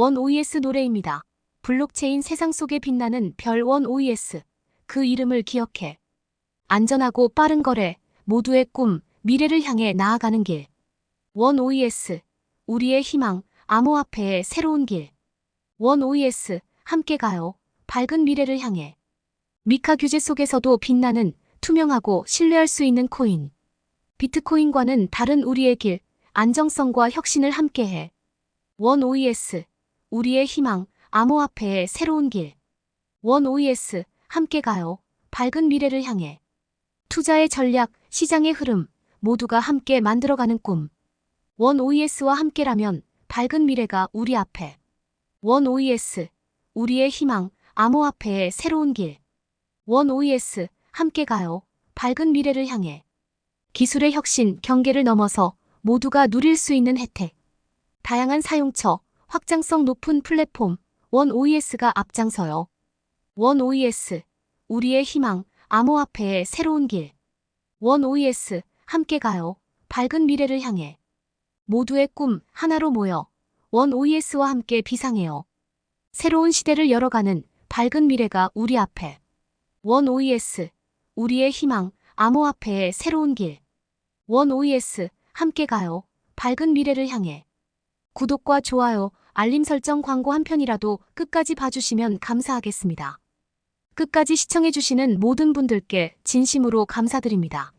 원 OES 노래입니다. 블록체인 세상 속에 빛나는 별 원 OES. 그 이름을 기억해. 안전하고 빠른 거래, 모두의 꿈, 미래를 향해 나아가는 길. 원 OES. 우리의 희망, 암호화폐의 새로운 길. 원 OES. 함께 가요. 밝은 미래를 향해. 미카 규제 속에서도 빛나는 투명하고 신뢰할 수 있는 코인. 비트코인과는 다른 우리의 길, 안정성과 혁신을 함께해. 원 OES. 우리의 희망, 암호화폐의 새로운 길. 원 OES. 함께 가요. 밝은 미래를 향해. 투자의 전략, 시장의 흐름, 모두가 함께 만들어가는 꿈. 원 OES와 함께라면 밝은 미래가 우리 앞에. 원 OES. 우리의 희망, 암호화폐의 새로운 길. 원 OES. 함께 가요. 밝은 미래를 향해. 기술의 혁신, 경계를 넘어서 모두가 누릴 수 있는 혜택. 다양한 사용처, 확장성 높은 플랫폼, 원 OES가 앞장서요. 원 OES. 우리의 희망, 암호화폐의 새로운 길. 원 OES. 함께 가요. 밝은 미래를 향해. 모두의 꿈 하나로 모여 원 OES와 함께 비상해요. 새로운 시대를 열어가는 밝은 미래가 우리 앞에. 원 OES. 우리의 희망, 암호화폐의 새로운 길. 원 OES. 함께 가요. 밝은 미래를 향해. 구독과 좋아요, 알림 설정 광고 한 편이라도 끝까지 봐주시면 감사하겠습니다. 끝까지 시청해주시는 모든 분들께 진심으로 감사드립니다.